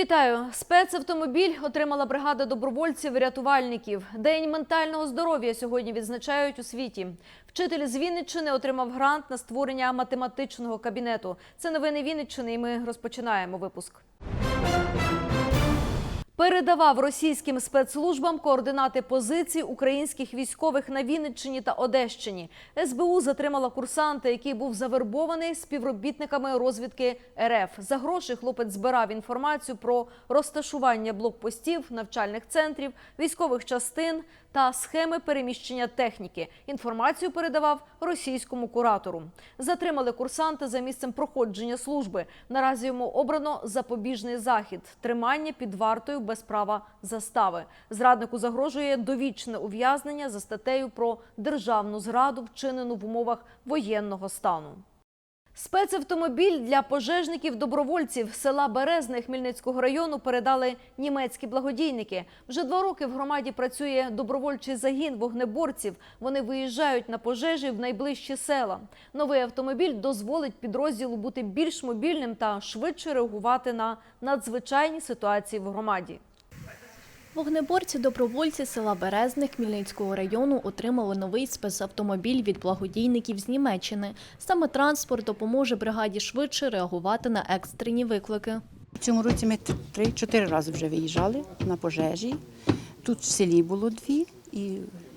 Вітаю! Спецавтомобіль отримала бригада добровольців-рятувальників. День ментального здоров'я сьогодні відзначають у світі. Вчитель з Вінниччини отримав грант на створення математичного кабінету. Це новини Вінниччини, і ми розпочинаємо випуск. Передавав російським спецслужбам координати позицій українських військових на Вінниччині та Одещині. СБУ затримала курсанта, який був завербований співробітниками розвідки РФ. За гроші хлопець збирав інформацію про розташування блокпостів, навчальних центрів, військових частин та схеми переміщення техніки. Інформацію передавав російському куратору. Затримали курсанта за місцем проходження служби. Наразі йому обрано запобіжний захід тримання під вартою без права застави. Зраднику загрожує довічне ув'язнення за статтею про державну зраду, вчинену в умовах воєнного стану. Спецавтомобіль для пожежників-добровольців села Березне Хмельницького району передали німецькі благодійники. Вже два роки в громаді працює добровольчий загін вогнеборців. Вони виїжджають на пожежі в найближчі села. Новий автомобіль дозволить підрозділу бути більш мобільним та швидше реагувати на надзвичайні ситуації в громаді. Вогнеборці-добровольці села Березне Хмельницького району отримали новий спецавтомобіль від благодійників з Німеччини. Саме транспорт допоможе бригаді швидше реагувати на екстрені виклики. В цьому році ми три-чотири рази вже виїжджали на пожежі. Тут в селі було дві, і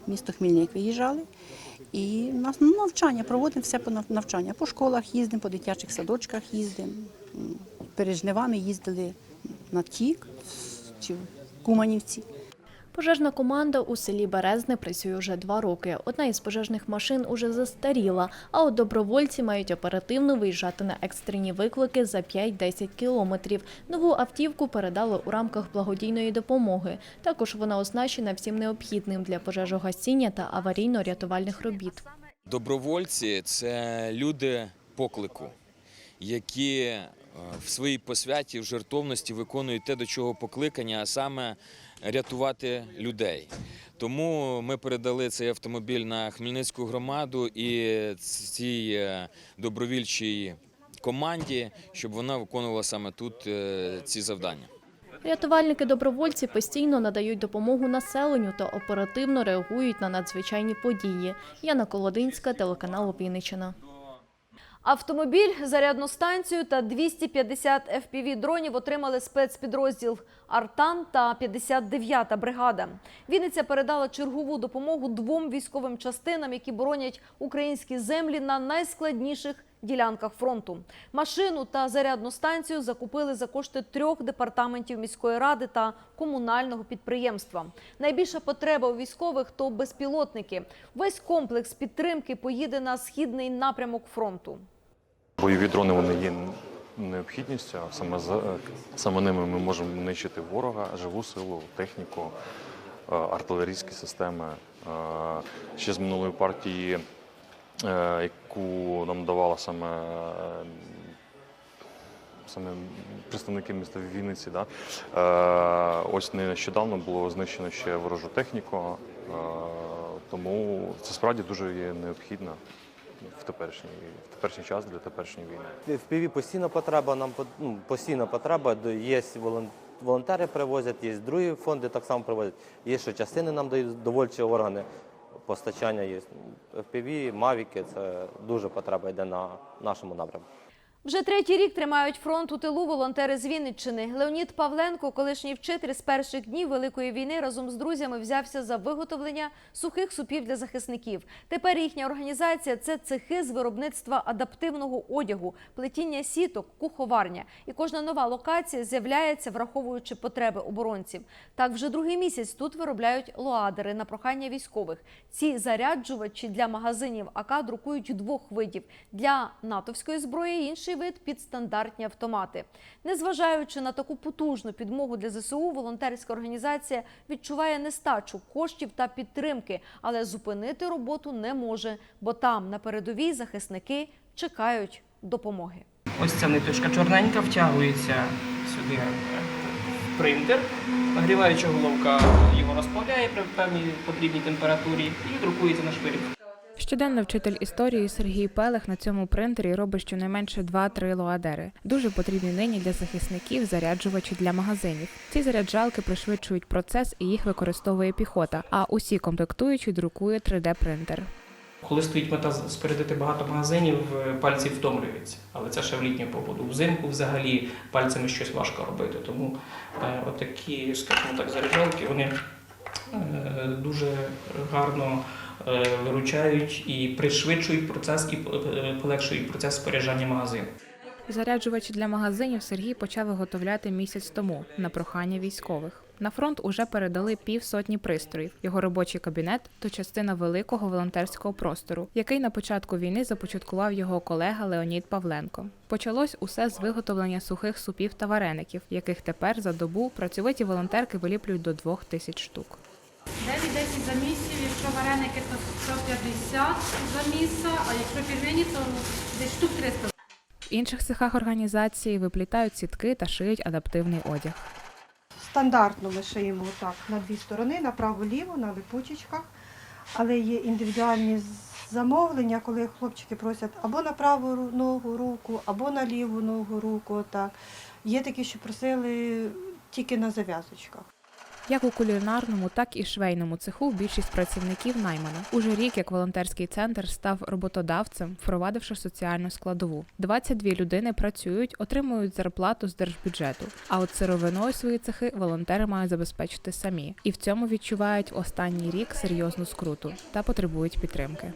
місто Хмільник виїжджали. І нас ну, навчання, проводимо все по нав- навчання. По школах їздимо, по дитячих садочках їздимо. М, Перед жнивами їздили на Тік Куманівці. Пожежна команда у селі Березне працює вже два роки. Одна із пожежних машин уже застаріла, а от добровольці мають оперативно виїжджати на екстрені виклики за 5-10 кілометрів. Нову автівку передали у рамках благодійної допомоги. Також вона оснащена всім необхідним для пожежогасіння та аварійно-рятувальних робіт. Добровольці це люди поклику, які в своїй посвяті, в жертовності виконують те, до чого покликання, а саме рятувати людей. Тому ми передали цей автомобіль на Хмельницьку громаду і цій е, добровільчій команді, щоб вона виконувала саме тут е, ці завдання. Рятувальники-добровольці постійно надають допомогу населенню та оперативно реагують на надзвичайні події. Яна Колодинська, телеканал Вінниччина. Автомобіль, зарядну станцію та 250 FPV-дронів отримали спецпідрозділ «Артан» та 59-та бригада. Вінниця передала чергову допомогу двом військовим частинам, які боронять українські землі на найскладніших ділянках фронту. Машину та зарядну станцію закупили за кошти трьох департаментів міської ради та комунального підприємства. Найбільша потреба у військових то безпілотники. Весь комплекс підтримки поїде на східний напрямок фронту. Бойові дрони вони є необхідністю, а саме саме ними ми можемо нищити ворога, живу силу, техніку, е, артилерійські системи. Е, Ще з минулої партії, е, яку нам давала саме. Саме представники міста Вінниці, да? ось нещодавно було знищено ще ворожу техніку, тому це справді дуже є необхідно в теперішній, в теперішній час для теперішньої війни. В ПІВі постійна потреба, нам ну, постійна потреба. Є волонтери привозять, є другі фонди так само привозять. Є що частини нам дають довольчі органи постачання є. В піві, мавіки це дуже потреба йде на нашому напрямку. Вже третій рік тримають фронт у тилу волонтери з Вінниччини. Леонід Павленко, колишній вчитель з перших днів Великої війни, разом з друзями взявся за виготовлення сухих супів для захисників. Тепер їхня організація це цехи з виробництва адаптивного одягу, плетіння сіток, куховарня. І кожна нова локація з'являється, враховуючи потреби оборонців. Так вже другий місяць тут виробляють лоадери на прохання військових. Ці заряджувачі для магазинів АК друкують двох видів для натовської зброї. Інший вид під стандартні автомати. Незважаючи на таку потужну підмогу для ЗСУ, волонтерська організація відчуває нестачу коштів та підтримки, але зупинити роботу не може, бо там на передовій захисники чекають допомоги. Ось ця ниточка чорненька втягується сюди е, в принтер. Нагріваюча головка його розплавляє при певній потрібній температурі і друкується на швирі. Щоденно вчитель історії Сергій Пелех на цьому принтері робить щонайменше 2-3 лоадери. Дуже потрібні нині для захисників заряджувачі для магазинів. Ці заряджалки пришвидшують процес і їх використовує піхота. А усі комплектуючі друкує 3D-принтер. Коли стоїть мета спередити багато магазинів, е, пальці втомлюються. Але це ще в літню погоду. Взимку взагалі пальцями щось важко робити. Тому е, отакі, скажімо так, заряджалки, вони е, дуже гарно виручають і пришвидшують процес і е, полегшують процес споряджання магазину. Заряджувачі для магазинів Сергій почав виготовляти місяць тому на прохання військових. На фронт уже передали півсотні пристроїв. Його робочий кабінет то частина великого волонтерського простору, який на початку війни започаткував його колега Леонід Павленко. Почалось усе з виготовлення сухих супів та вареників, яких тепер за добу працьовиті волонтерки виліплюють до двох тисяч штук. 9-10 за місяць, якщо вареники, то 150 за місце, а якщо пельмені, то десь штук 300 В інших цехах організації виплітають сітки та шиють адаптивний одяг. Стандартно ми шиємо так на дві сторони, направо-ліво, на липучечках. Але є індивідуальні замовлення, коли хлопчики просять або на праву ногу руку, або на ліву ногу руку. Отак. Є такі, що просили тільки на зав'язочках. Як у кулінарному, так і швейному цеху більшість працівників наймана. Уже рік як волонтерський центр став роботодавцем, впровадивши соціальну складову. 22 людини працюють, отримують зарплату з держбюджету. А от сировиною свої цехи волонтери мають забезпечити самі, і в цьому відчувають останній рік серйозну скруту та потребують підтримки.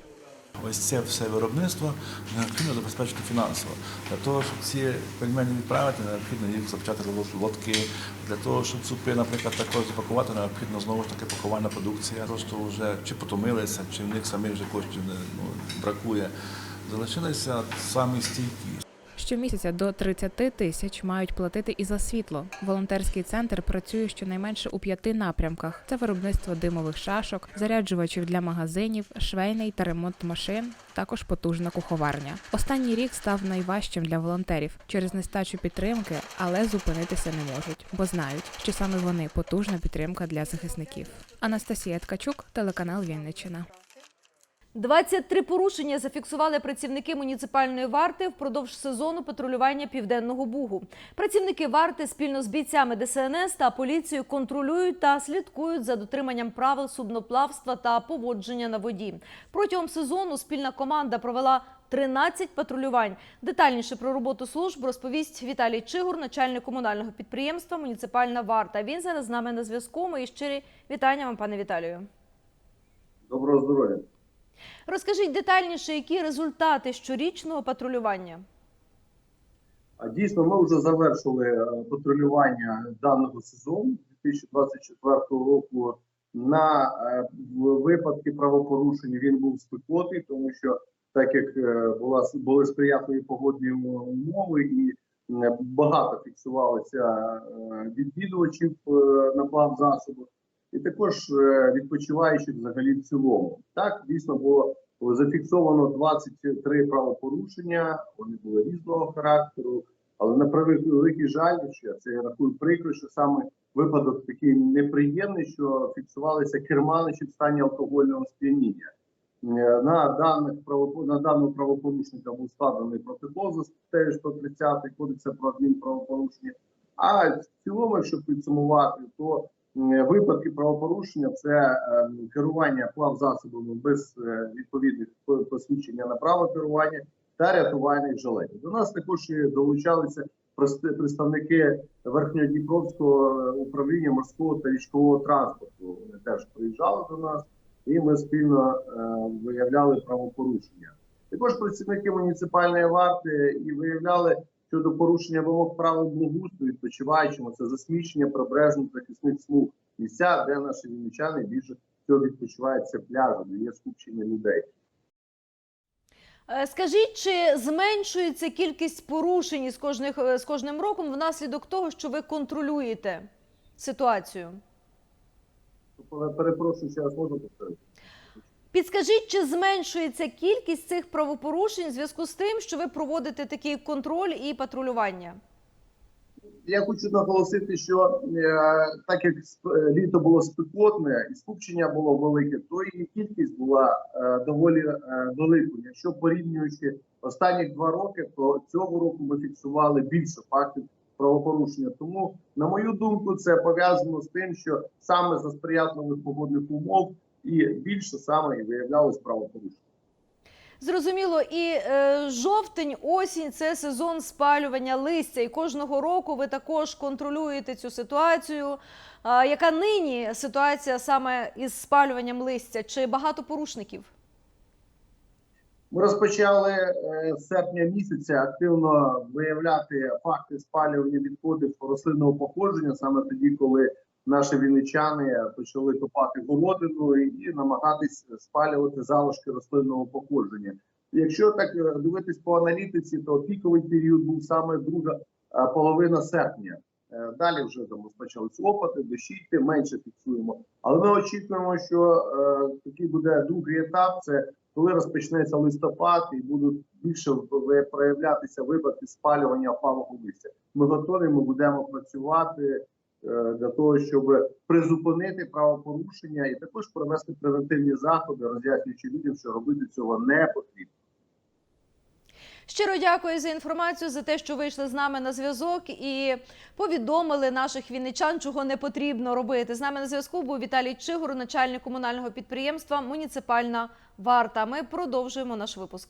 Ось це все виробництво необхідно забезпечити фінансово. Для того, щоб ці пельмені відправити, необхідно їх запчати в лотки. Для того, щоб супи, наприклад, також запакувати, необхідно знову ж таки пакувальна продукція. Просто вже чи потомилися, чи в них самих вже коштів ну, бракує. Залишилися самі стійкі. Щомісяця до 30 тисяч мають платити і за світло. Волонтерський центр працює щонайменше у п'яти напрямках: це виробництво димових шашок, заряджувачів для магазинів, швейний та ремонт машин. Також потужна куховарня. Останній рік став найважчим для волонтерів через нестачу підтримки, але зупинитися не можуть, бо знають, що саме вони потужна підтримка для захисників. Анастасія Ткачук, телеканал Вінниччина. 23 порушення зафіксували працівники муніципальної варти впродовж сезону патрулювання південного бугу. Працівники варти спільно з бійцями ДСНС та поліцією контролюють та слідкують за дотриманням правил судноплавства та поводження на воді. Протягом сезону спільна команда провела 13 патрулювань. Детальніше про роботу служб розповість Віталій Чигур, начальник комунального підприємства Муніципальна варта. Він зараз з нами на зв'язку. Мої щирі вітання вам, пане Віталію. Доброго здоров'я. Розкажіть детальніше, які результати щорічного патрулювання. Дійсно, ми вже завершили е, патрулювання даного сезону 2024 року. На е, випадки правопорушень він був спекотний, тому що так як е, була були сприятливі погодні умови, і багато фіксувалося відвідувачів на плавзасобах, і також е, відпочиваючих взагалі в цілому. Так дійсно було зафіксовано 23 правопорушення. Вони були різного характеру. Але на превеликий жаль, що я це рахую прикро, що саме випадок такий неприємний, що фіксувалися керманичі в стані алкогольного сп'яніння. Е, На даних на даного правопорушника був складений протокол за статтею 130 Кодексу про адмінправопорушення. А в цілому, якщо підсумувати, то випадки правопорушення це е, керування плавзасобами без е, відповідних посвідчення на право керування та рятувальних жилетів. До нас також долучалися представники Верхньодніпровського е, управління морського та річкового транспорту. Вони теж приїжджали до нас, і ми спільно е, виявляли правопорушення. Також працівники муніципальної варти і виявляли щодо порушення вимог правил благоустрою відпочиваючими це засмічення прибережних захисних смуг, місця, де наші вінничани більше всього відпочивають це пляжі, де є скупчення людей. Е, Скажіть, чи зменшується кількість порушень з, кожних, е, з кожним роком внаслідок того, що ви контролюєте ситуацію? Перепрошую, ще раз можу повторити. Підскажіть, чи зменшується кількість цих правопорушень в зв'язку з тим, що ви проводите такий контроль і патрулювання? я хочу наголосити, що е, так як сп- літо було спекотне і скупчення було велике, то і кількість була е, доволі е, великою. Якщо порівнюючи останні два роки, то цього року ми фіксували більше фактів правопорушення. Тому, на мою думку, це пов'язано з тим, що саме за сприятливих погодних умов і більше саме і виявлялось правопорушення. Зрозуміло, і е, жовтень, осінь це сезон спалювання листя. І кожного року ви також контролюєте цю ситуацію. А, яка нині ситуація саме із спалюванням листя? Чи багато порушників? Ми розпочали е, з серпня місяця активно виявляти факти спалювання відходів рослинного походження саме тоді, коли наші вінничани почали копати городину і, намагатись спалювати залишки рослинного походження. Якщо так е, дивитись по аналітиці, то піковий період був саме друга е, половина серпня. Е, Далі вже там розпочались опати, дощі, менше фіксуємо. Але ми очікуємо, що е, такий буде другий етап. Це коли розпочнеться листопад і будуть більше проявлятися випадки спалювання опалого листя. Ми готові, ми будемо працювати для того, щоб призупинити правопорушення і також провести превентивні заходи, роз'яснюючи людям, що робити цього не потрібно. Щиро дякую за інформацію, за те, що вийшли з нами на зв'язок і повідомили наших вінничан, чого не потрібно робити. З нами на зв'язку був Віталій Чигур, начальник комунального підприємства Муніципальна варта. Ми продовжуємо наш випуск.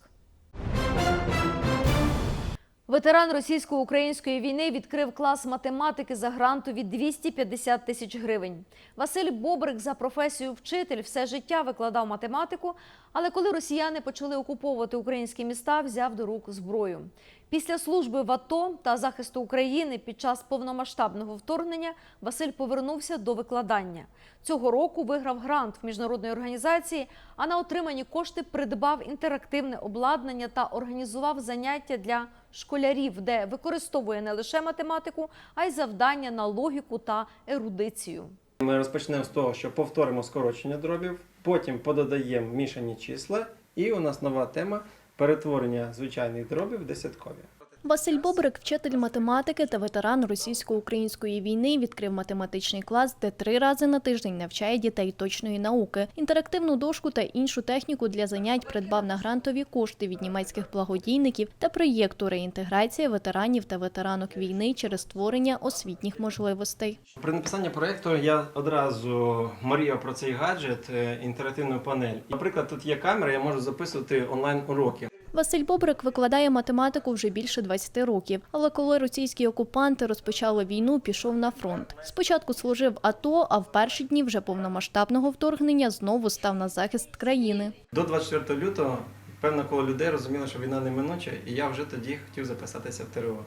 Ветеран російсько-української війни відкрив клас математики за грантові 250 тисяч гривень. Василь Бобрик за професією вчитель все життя викладав математику, але коли росіяни почали окуповувати українські міста, взяв до рук зброю. Після служби в АТО та захисту України під час повномасштабного вторгнення Василь повернувся до викладання. Цього року виграв грант в міжнародної організації, а на отримані кошти придбав інтерактивне обладнання та організував заняття для школярів, де використовує не лише математику, а й завдання на логіку та ерудицію. Ми розпочнемо з того, що повторимо скорочення дробів, потім подадаємо мішані числа, і у нас нова тема перетворення звичайних дробів в десяткові. Василь Бобрик, вчитель математики та ветеран російсько-української війни, відкрив математичний клас, де три рази на тиждень навчає дітей точної науки. Інтерактивну дошку та іншу техніку для занять придбав на грантові кошти від німецьких благодійників та проєкту реінтеграція ветеранів та ветеранок війни через створення освітніх можливостей. При написанні проєкту я одразу мріяв про цей гаджет, е, інтерактивну панель. Наприклад, тут є камера, я можу записувати онлайн уроки. Василь Бобрик викладає математику вже більше 20 років. Але коли російські окупанти розпочали війну, пішов на фронт. Спочатку служив АТО, а в перші дні вже повномасштабного вторгнення знову став на захист країни. До 24 лютого певно коло людей розуміло, що війна неминуча, і я вже тоді хотів записатися в ТРО.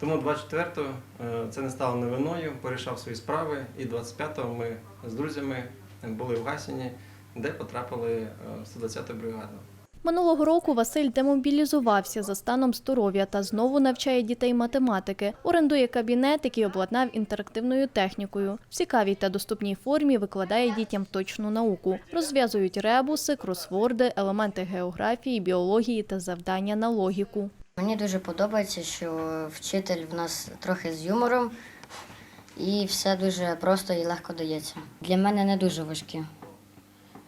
Тому 24-го е, це не стало новиною, порішав свої справи, і 25-го ми з друзями були в Гасіні, де потрапили е, в 120-ту бригаду. Минулого року Василь демобілізувався за станом здоров'я та знову навчає дітей математики. Орендує кабінет, який обладнав інтерактивною технікою. В цікавій та доступній формі викладає дітям точну науку. Розв'язують ребуси, кросворди, елементи географії, біології та завдання на логіку. Мені дуже подобається, що вчитель в нас трохи з юмором і все дуже просто і легко дається. Для мене не дуже важкі.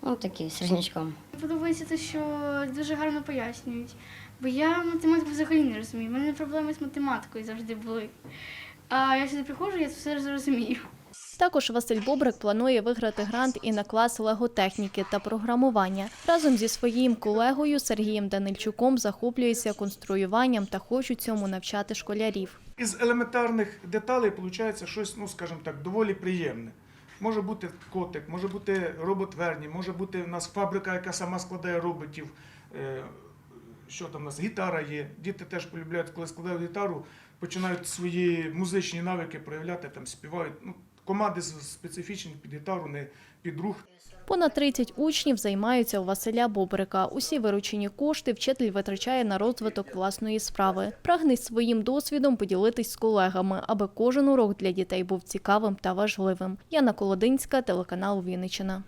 Ну, такі середнячком. Подобається те, що дуже гарно пояснюють. Бо я математику взагалі не розумію. У мене проблеми з математикою завжди були. А я сюди приходжу, я це все зрозумію. Також Василь Бобрик планує виграти грант і на клас леготехніки та програмування. Разом зі своїм колегою Сергієм Данильчуком захоплюється конструюванням та хочуть цьому навчати школярів. Із елементарних деталей виходить щось, ну скажімо так, доволі приємне. Може бути котик, може бути робот Верні, може бути в нас фабрика, яка сама складає роботів. Е, Що там у нас? Гітара є. Діти теж полюбляють, коли складають гітару, починають свої музичні навики проявляти, там співають. Ну, команди специфічні під гітару, не під рух. Понад 30 учнів займаються у Василя Бобрика. Усі виручені кошти вчитель витрачає на розвиток власної справи. Прагне своїм досвідом поділитись з колегами, аби кожен урок для дітей був цікавим та важливим. Яна Колодинська, телеканал Вінниччина.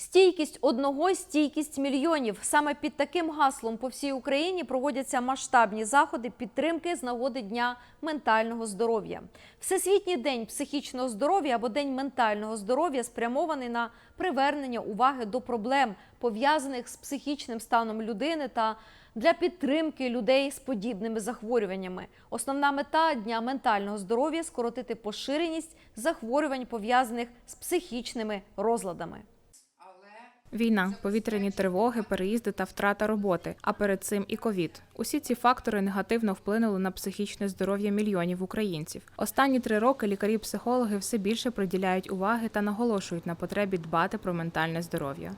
Стійкість одного, стійкість мільйонів. Саме під таким гаслом по всій Україні проводяться масштабні заходи підтримки з нагоди Дня ментального здоров'я. Всесвітній день психічного здоров'я або День ментального здоров'я спрямований на привернення уваги до проблем, пов'язаних з психічним станом людини та для підтримки людей з подібними захворюваннями. Основна мета Дня ментального здоров'я скоротити поширеність захворювань, пов'язаних з психічними розладами. Війна, повітряні тривоги, переїзди та втрата роботи. А перед цим і ковід. Усі ці фактори негативно вплинули на психічне здоров'я мільйонів українців. Останні три роки лікарі-психологи все більше приділяють уваги та наголошують на потребі дбати про ментальне здоров'я.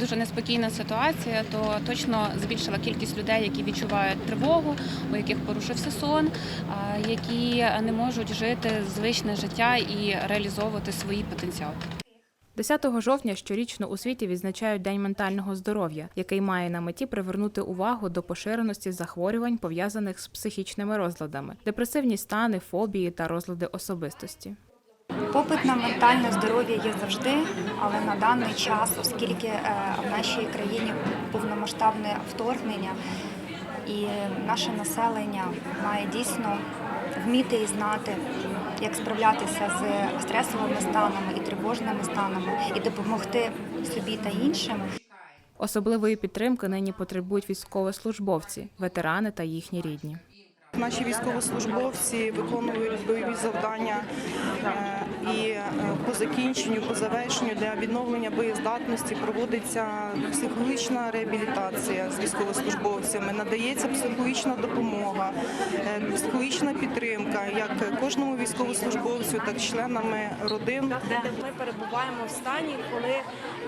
дуже неспокійна ситуація, то точно збільшила кількість людей, які відчувають тривогу, у яких порушився сон, які не можуть жити звичне життя і реалізовувати свій потенціал. 10 жовтня щорічно у світі відзначають День ментального здоров'я, який має на меті привернути увагу до поширеності захворювань, пов'язаних з психічними розладами, депресивні стани, фобії та розлади особистості. Попит на ментальне здоров'я є завжди, але на даний час, оскільки е, в нашій країні повномасштабне вторгнення, і наше населення має дійсно вміти і знати, як справлятися з стресовими станами і тривожними станами, і допомогти собі та іншим. Особливої підтримки нині потребують військовослужбовці, ветерани та їхні рідні. Наші військовослужбовці виконують бойові завдання е, і е, по закінченню, по завершенню для відновлення боєздатності проводиться психологічна реабілітація з військовослужбовцями, надається психологічна допомога, е, психологічна підтримка як кожному військовослужбовцю, так і членами родин. Ми перебуваємо в стані, коли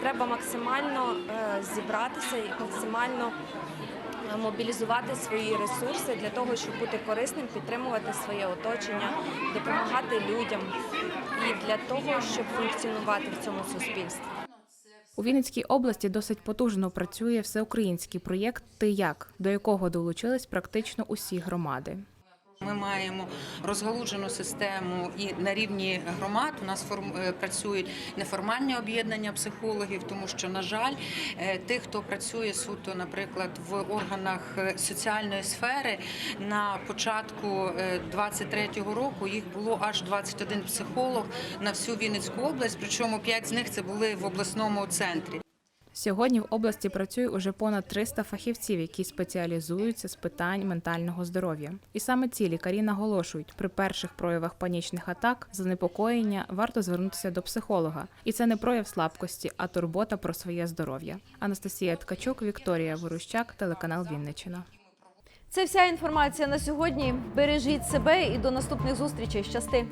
треба максимально е, зібратися і максимально мобілізувати свої ресурси для того, щоб бути корисним, підтримувати своє оточення, допомагати людям і для того, щоб функціонувати в цьому суспільстві. У Вінницькій області досить потужно працює всеукраїнський проєкт Ти як, до якого долучились практично усі громади. Ми маємо розгалуджену систему і на рівні громад у нас е, працюють неформальні об'єднання психологів, тому що, на жаль, е, тих, хто працює суто, наприклад, в органах е, соціальної сфери, на початку 23-го року їх було аж 21 психолог на всю Вінницьку область. Причому 5 з них це були в обласному центрі. Сьогодні в області працює уже понад 300 фахівців, які спеціалізуються з питань ментального здоров'я. І саме ці лікарі наголошують, при перших проявах панічних атак, занепокоєння варто звернутися до психолога. І це не прояв слабкості, а турбота про своє здоров'я. Анастасія Ткачук, Вікторія Ворущак, телеканал Вінниччина. Це вся інформація на сьогодні. Бережіть себе і до наступних зустрічей. Щасти!